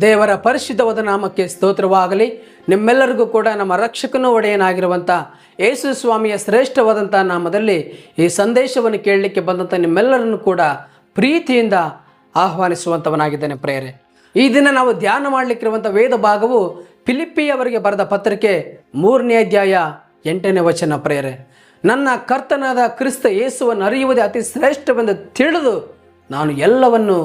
ದೇವರ ಪರಿಶುದ್ಧವಾದ ನಾಮಕ್ಕೆ ಸ್ತೋತ್ರವಾಗಲಿ. ನಿಮ್ಮೆಲ್ಲರಿಗೂ ಕೂಡ ನಮ್ಮ ರಕ್ಷಕನ ಒಡೆಯನಾಗಿರುವಂಥ ಯೇಸು ಸ್ವಾಮಿಯ ಶ್ರೇಷ್ಠವಾದಂಥ ನಾಮದಲ್ಲಿ ಈ ಸಂದೇಶವನ್ನು ಕೇಳಲಿಕ್ಕೆ ಬಂದಂಥ ನಿಮ್ಮೆಲ್ಲರನ್ನು ಕೂಡ ಪ್ರೀತಿಯಿಂದ ಆಹ್ವಾನಿಸುವಂಥವನಾಗಿದ್ದೇನೆ ಪ್ರೇರೆ ಈ ದಿನ ನಾವು ಧ್ಯಾನ ಮಾಡಲಿಕ್ಕಿರುವಂಥ ವೇದ ಭಾಗವು ಫಿಲಿಪ್ಪಿಯವರಿಗೆ ಬರೆದ ಪತ್ರಿಕೆ ಮೂರನೇ ಅಧ್ಯಾಯ ಎಂಟನೇ ವಚನ ಪ್ರೇರೆ ನನ್ನ ಕರ್ತನಾದ ಕ್ರಿಸ್ತ ಯೇಸುವನ್ನು ಅರಿಯುವುದೇ ಅತಿ ಶ್ರೇಷ್ಠವೆಂದು ತಿಳಿದು ನಾನು ಎಲ್ಲವನ್ನು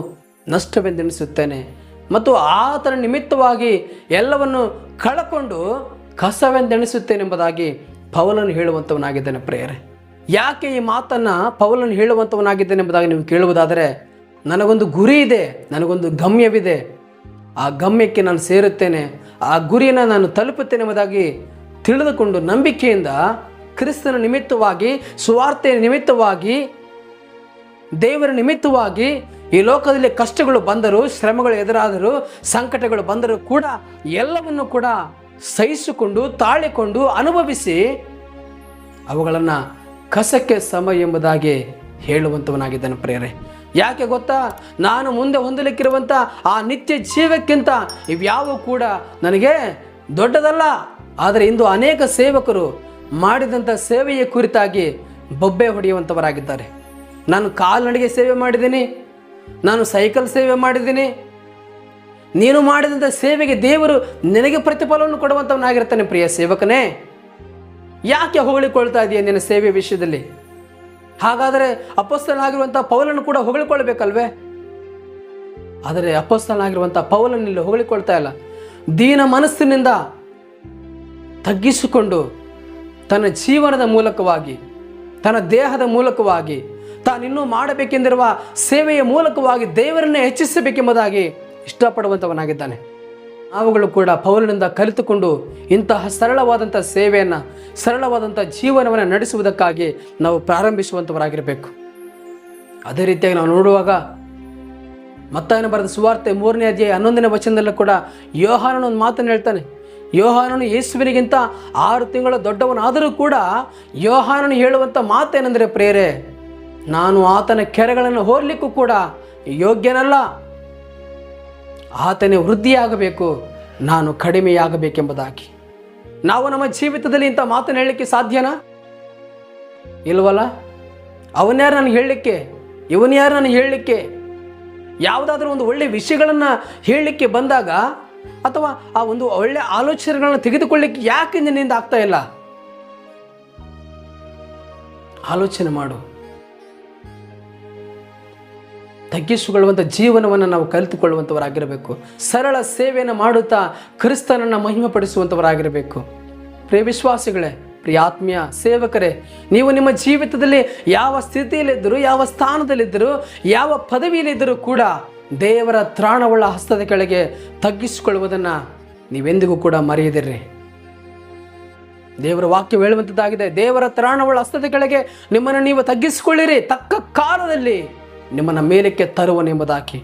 ನಷ್ಟವೆಂದೆಣಿಸುತ್ತೇನೆ ಮತ್ತು ಆತನ ನಿಮಿತ್ತವಾಗಿ ಎಲ್ಲವನ್ನು ಕಳಕೊಂಡು ಕಸವೆಂದೆಣಿಸುತ್ತೇನೆಂಬುದಾಗಿ ಪೌಲನು ಹೇಳುವಂಥವನಾಗಿದ್ದೇನೆ ಪ್ರೇಯರೆ. ಯಾಕೆ ಈ ಮಾತನ್ನು ಪೌಲನು ಹೇಳುವಂಥವನಾಗಿದ್ದೇನೆ ಎಂಬುದಾಗಿ ನೀವು ಕೇಳುವುದಾದರೆ, ನನಗೊಂದು ಗುರಿ ಇದೆ, ನನಗೊಂದು ಗಮ್ಯವಿದೆ. ಆ ಗಮ್ಯಕ್ಕೆ ನಾನು ಸೇರುತ್ತೇನೆ, ಆ ಗುರಿಯನ್ನು ನಾನು ತಲುಪುತ್ತೇನೆ ಎಂಬುದಾಗಿ ತಿಳಿದುಕೊಂಡು ನಂಬಿಕೆಯಿಂದ ಕ್ರಿಸ್ತನ ನಿಮಿತ್ತವಾಗಿ, ಸುವಾರ್ತೆಯ ನಿಮಿತ್ತವಾಗಿ ದೇವರ ನಿಮಿತ್ತವಾಗಿ ಈ ಲೋಕದಲ್ಲಿ ಕಷ್ಟಗಳು ಬಂದರೂ, ಶ್ರಮಗಳು ಎದುರಾದರೂ, ಸಂಕಟಗಳು ಬಂದರೂ ಕೂಡ ಎಲ್ಲವನ್ನು ಕೂಡ ಸಹಿಸಿಕೊಂಡು, ತಾಳಿಕೊಂಡು ಅನುಭವಿಸಿ ಅವುಗಳನ್ನು ಕಸಕ್ಕೆ ಸಮ ಎಂಬುದಾಗಿ ಹೇಳುವಂಥವನಾಗಿದ್ದಾನೆ ಪ್ರೇರೆ ಯಾಕೆ ಗೊತ್ತಾ? ನಾನು ಮುಂದೆ ಹೊಂದಲಿಕ್ಕಿರುವಂಥ ಆ ನಿತ್ಯ ಜೀವಕ್ಕಿಂತ ಇವ್ಯಾವು ಕೂಡ ನನಗೆ ದೊಡ್ಡದಲ್ಲ. ಆದರೆ ಇಂದು ಅನೇಕ ಸೇವಕರು ಮಾಡಿದಂಥ ಸೇವೆಯ ಕುರಿತಾಗಿ ಬೊಬ್ಬೆ ಹೊಡೆಯುವಂಥವರಾಗಿದ್ದಾರೆ ನಾನು ಕಾಲ್ನಡಿಗೆ ಸೇವೆ ಮಾಡಿದ್ದೀನಿ, ನಾನು ಸೈಕಲ್ ಸೇವೆ ಮಾಡಿದ್ದೀನಿ. ನೀನು ಮಾಡಿದಂಥ ಸೇವೆಗೆ ದೇವರು ನಿನಗೆ ಪ್ರತಿಫಲವನ್ನು ಕೊಡುವಂಥವನಾಗಿರ್ತಾನೆ ಪ್ರಿಯ ಸೇವಕನೇ. ಯಾಕೆ ಹೊಗಳಿಕೊಳ್ತಾ ಇದೆಯಾ ನಿನ್ನ ಸೇವೆ ವಿಷಯದಲ್ಲಿ? ಹಾಗಾದರೆ ಅಪಸ್ತನಾಗಿರುವಂಥ ಪೌಲನ್ನು ಕೂಡ ಹೊಗಳಿಕೊಳ್ಬೇಕಲ್ವೇ? ಆದರೆ ಅಪಸ್ತನಾಗಿರುವಂಥ ಇಲ್ಲಿ ಹೊಗಳಿಕೊಳ್ತಾ ಇಲ್ಲ. ದೀನ ಮನಸ್ಸಿನಿಂದ ತಗ್ಗಿಸಿಕೊಂಡು ತನ್ನ ಜೀವನದ ಮೂಲಕವಾಗಿ, ತನ್ನ ದೇಹದ ಮೂಲಕವಾಗಿ ತಾನಿನ್ನೂ ಮಾಡಬೇಕೆಂದಿರುವ ಸೇವೆಯ ಮೂಲಕವಾಗಿ ದೇವರನ್ನೇ ಹೆಚ್ಚಿಸಬೇಕೆಂಬುದಾಗಿ ಇಷ್ಟಪಡುವಂಥವನಾಗಿದ್ದಾನೆ. ನಾವುಗಳು ಕೂಡ ಪೌಲನಿಂದ ಕಲಿತುಕೊಂಡು ಇಂತಹ ಸರಳವಾದಂಥ ಸೇವೆಯನ್ನು, ಸರಳವಾದಂಥ ಜೀವನವನ್ನು ನಡೆಸುವುದಕ್ಕಾಗಿ ನಾವು ಪ್ರಾರಂಭಿಸುವಂಥವರಾಗಿರಬೇಕು. ಅದೇ ರೀತಿಯಾಗಿ ನಾವು ನೋಡುವಾಗ ಮತ್ತಾಯನ ಬರೆದ ಸುವಾರ್ತೆ ಮೂರನೇ ಅಧ್ಯಾಯ ಹನ್ನೊಂದನೇ ವಚನದಲ್ಲೂ ಕೂಡ ಯೋಹಾನನ ಒಂದು ಮಾತನ್ನು ಹೇಳ್ತಾನೆ. ಯೋಹಾನನು ಯೇಸುವಿನಿಗಿಂತ ಆರು ತಿಂಗಳ ದೊಡ್ಡವನಾದರೂ ಕೂಡ ಯೋಹಾನನು ಹೇಳುವಂಥ ಮಾತೇನೆಂದರೆ ಪ್ರೇರೆ ನಾನು ಆತನ ಕೆರೆಗಳನ್ನು ಹೋರ್ಲಿಕ್ಕೂ ಕೂಡ ಯೋಗ್ಯನಲ್ಲ. ಆತನೇ ವೃದ್ಧಿಯಾಗಬೇಕು, ನಾನು ಕಡಿಮೆಯಾಗಬೇಕೆಂಬುದಾಗಿ. ನಾವು ನಮ್ಮ ಜೀವಿತದಲ್ಲಿ ಇಂಥ ಮಾತನ್ನು ಹೇಳಲಿಕ್ಕೆ ಸಾಧ್ಯನಾ? ಇಲ್ವಲ್ಲ? ಅವನ್ಯಾರು ನನಗೆ ಹೇಳಲಿಕ್ಕೆ? ಇವನ್ಯಾರು ನನಗೆ ಹೇಳಲಿಕ್ಕೆ? ಯಾವುದಾದ್ರೂ ಒಂದು ಒಳ್ಳೆಯ ವಿಷಯಗಳನ್ನು ಹೇಳಲಿಕ್ಕೆ ಬಂದಾಗ ಅಥವಾ ಆ ಒಂದು ಒಳ್ಳೆಯ ಆಲೋಚನೆಗಳನ್ನು ತೆಗೆದುಕೊಳ್ಳಿಕ್ಕೆ ಯಾಕೆ ನಿನ್ನಿಂದ ಆಗ್ತಾ ಇಲ್ಲ? ಆಲೋಚನೆ ಮಾಡು. ತಗ್ಗಿಸಿಕೊಳ್ಳುವಂಥ ಜೀವನವನ್ನು ನಾವು ಕಲಿತುಕೊಳ್ಳುವಂಥವರಾಗಿರಬೇಕು. ಸರಳ ಸೇವೆಯನ್ನು ಮಾಡುತ್ತಾ ಕ್ರಿಸ್ತನನ್ನು ಮಹಿಮೆಪಡಿಸುವಂಥವರಾಗಿರಬೇಕು. ಪ್ರಿಯ ವಿಶ್ವಾಸಿಗಳೇ, ಪ್ರಿಯ ಆತ್ಮೀಯ ಸೇವಕರೇ, ನೀವು ನಿಮ್ಮ ಜೀವಿತದಲ್ಲಿ ಯಾವ ಸ್ಥಿತಿಯಲ್ಲಿದ್ದರೂ, ಯಾವ ಸ್ಥಾನದಲ್ಲಿದ್ದರೂ, ಯಾವ ಪದವಿಯಲ್ಲಿದ್ದರೂ ಕೂಡ ದೇವರ ತ್ರಾಣವುಳ್ಳ ಹಸ್ತದ ಕೆಳಗೆ ತಗ್ಗಿಸಿಕೊಳ್ಳುವುದನ್ನು ನೀವೆಂದಿಗೂ ಕೂಡ ಮರೆಯದಿರ್ರಿ ದೇವರ ವಾಕ್ಯ ಹೇಳುವಂಥದ್ದಾಗಿದೆ, ದೇವರ ತ್ರಾಣವುಳ್ಳ ಹಸ್ತದ ಕೆಳಗೆ ನಿಮ್ಮನ್ನು ನೀವು ತಗ್ಗಿಸಿಕೊಳ್ಳಿರಿ. ತಕ್ಕ ಕಾಲದಲ್ಲಿ ನಿಮ್ಮನ್ನು ಮೇಲಕ್ಕೆ ತರುವನೆಂಬುದಾಗಿ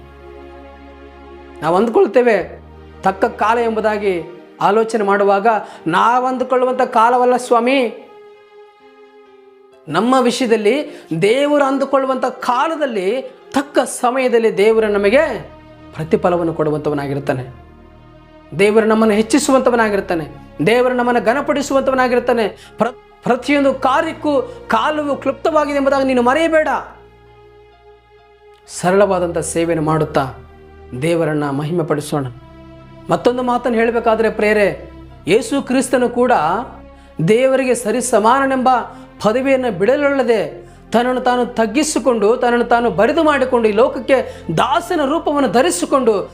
ನಾವು ಅಂದುಕೊಳ್ತೇವೆ ತಕ್ಕ ಕಾಲ ಎಂಬುದಾಗಿ ಆಲೋಚನೆ ಮಾಡುವಾಗ ನಾವು ಅಂದುಕೊಳ್ಳುವಂಥ ಕಾಲವಲ್ಲ ಸ್ವಾಮಿ. ನಮ್ಮ ವಿಷಯದಲ್ಲಿ ದೇವರು ಅಂದುಕೊಳ್ಳುವಂಥ ಕಾಲದಲ್ಲಿ ತಕ್ಕ ಸಮಯದಲ್ಲಿ ದೇವರು ನಮಗೆ ಪ್ರತಿಫಲವನ್ನು ಕೊಡುವಂಥವನಾಗಿರ್ತಾನೆ ದೇವರು ನಮ್ಮನ್ನು ಹೆಚ್ಚಿಸುವಂಥವನಾಗಿರ್ತಾನೆ ದೇವರು ನಮ್ಮನ್ನು ಘನಪಡಿಸುವಂಥವನಾಗಿರ್ತಾನೆ ಪ್ರ, ಪ್ರತಿಯೊಂದು ಕಾರ್ಯಕ್ಕೂ ಕಾಲವು ಕ್ಲುಪ್ತವಾಗಿದೆ ಎಂಬುದಾಗಿ ನೀನು ಮರೆಯಬೇಡ. ಸರಳವಾದಂಥ ಸೇವೆಯನ್ನು ಮಾಡುತ್ತಾ ದೇವರನ್ನು ಮಹಿಮೆ ಪಡಿಸೋಣ ಮತ್ತೊಂದು ಮಾತನ್ನು ಹೇಳಬೇಕಾದ್ರೆ ಪ್ರೇರೆ, ಯೇಸು ಕ್ರಿಸ್ತನು ಕೂಡ ದೇವರಿಗೆ ಸರಿ ಸಮಾನನೆಂಬ ಪದವಿಯನ್ನು ಬಿಡಲೊಳ್ಳದೆ ತನ್ನನ್ನು ತಾನು ತಗ್ಗಿಸಿಕೊಂಡು, ತನ್ನನ್ನು ತಾನು ಬರಿದು ಮಾಡಿಕೊಂಡು ಈ ಲೋಕಕ್ಕೆ ದಾಸನ ರೂಪವನ್ನು ಧರಿಸಿಕೊಂಡು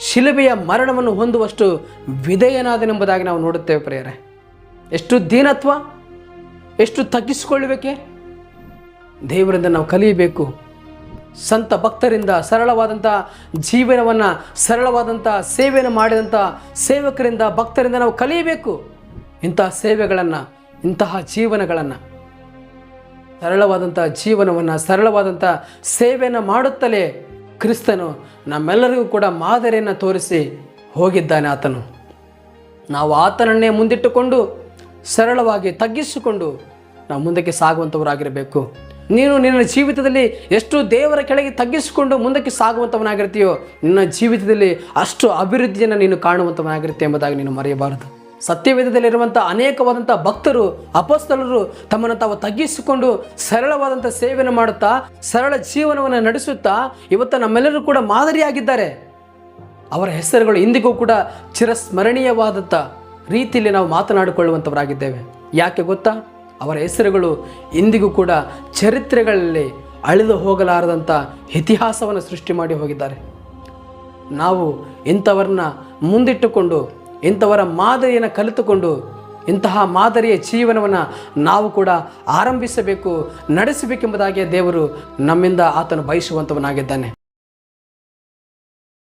ಶಿಲುಬೆಯ ಮರಣವನ್ನು ಹೊಂದುವಷ್ಟು ವಿಧೇಯನಾದನೆಂಬುದಾಗಿ ನಾವು ನೋಡುತ್ತೇವೆ ಪ್ರೇರೆ. ಎಷ್ಟು ದೀನತ್ವ, ಎಷ್ಟು ತಗ್ಗಿಸಿಕೊಳ್ಳಬೇಕೆ ದೇವರಿಂದ ನಾವು ಕಲಿಯಬೇಕು. ಸಂತ ಭಕ್ತರಿಂದ ಸರಳವಾದಂಥ ಜೀವನವನ್ನು ಸರಳವಾದಂಥ ಸೇವೆಯನ್ನು ಮಾಡಿದಂಥ ಸೇವಕರಿಂದ, ಭಕ್ತರಿಂದ ನಾವು ಕಲಿಯಬೇಕು. ಇಂತಹ ಸೇವೆಗಳನ್ನು, ಇಂತಹ ಜೀವನಗಳನ್ನು. ಸರಳವಾದಂಥ ಜೀವನವನ್ನು ಸರಳವಾದಂಥ ಸೇವೆಯನ್ನು ಮಾಡುತ್ತಲೇ ಕ್ರಿಸ್ತನು ನಮ್ಮೆಲ್ಲರಿಗೂ ಕೂಡ ಮಾದರಿಯನ್ನು ತೋರಿಸಿ ಹೋಗಿದ್ದಾನೆ ಆತನು. ನಾವು ಆತನನ್ನೇ ಮುಂದಿಟ್ಟುಕೊಂಡು ಸರಳವಾಗಿ ತಗ್ಗಿಸಿಕೊಂಡು ನಾವು ಮುಂದಕ್ಕೆ ಸಾಗುವಂಥವರಾಗಿರಬೇಕು ನೀನು ನಿನ್ನ ಜೀವಿತದಲ್ಲಿ ಎಷ್ಟು ದೇವರ ಕೆಳಗೆ ತಗ್ಗಿಸಿಕೊಂಡು ಮುಂದಕ್ಕೆ ಸಾಗುವಂಥವನಾಗಿರ್ತೀಯೋ, ನಿನ್ನ ಜೀವಿತದಲ್ಲಿ ಅಷ್ಟು ಅಭಿವೃದ್ಧಿಯನ್ನು ನೀನು ಕಾಣುವಂಥವನಾಗಿರುತ್ತೆ ಎಂಬುದಾಗಿ ನೀನು ಮರೆಯಬಾರದು. ಸತ್ಯವೇದದಲ್ಲಿರುವಂಥ ಅನೇಕವಾದಂಥ ಭಕ್ತರು, ಅಪಸ್ತಲರು ತಮ್ಮನ್ನು ತಾವು ತಗ್ಗಿಸಿಕೊಂಡು ಸರಳವಾದಂಥ ಸೇವೆಯನ್ನು ಮಾಡುತ್ತಾ, ಸರಳ ಜೀವನವನ್ನು ನಡೆಸುತ್ತಾ, ಇವತ್ತು ನಮ್ಮೆಲ್ಲರೂ ಕೂಡ ಮಾದರಿಯಾಗಿದ್ದಾರೆ. ಅವರ ಹೆಸರುಗಳು ಇಂದಿಗೂ ಕೂಡ ಚಿರಸ್ಮರಣೀಯವಾದಂಥ ರೀತಿಯಲ್ಲಿ ನಾವು ಮಾತನಾಡಿಕೊಳ್ಳುವಂಥವರಾಗಿದ್ದೇವೆ. ಯಾಕೆ ಗೊತ್ತಾ? ಅವರ ಹೆಸರುಗಳು ಇಂದಿಗೂ ಕೂಡ ಚರಿತ್ರೆಗಳಲ್ಲಿ ಅಳಿದು ಹೋಗಲಾರದಂಥ ಇತಿಹಾಸವನ್ನು ಸೃಷ್ಟಿ ಮಾಡಿ ಹೋಗಿದ್ದಾರೆ. ನಾವು ಇಂಥವ್ರನ್ನ ಮುಂದಿಟ್ಟುಕೊಂಡು, ಇಂಥವರ ಮಾದರಿಯನ್ನು ಕಲಿತುಕೊಂಡು, ಇಂತಹ ಮಾದರಿಯ ಜೀವನವನ್ನು ನಾವು ಕೂಡ ಆರಂಭಿಸಬೇಕು ನಡೆಸಬೇಕೆಂಬುದಾಗಿ ದೇವರು ನಮ್ಮಿಂದ ಆತನು ಬಯಸುವಂಥವನಾಗಿದ್ದಾನೆ.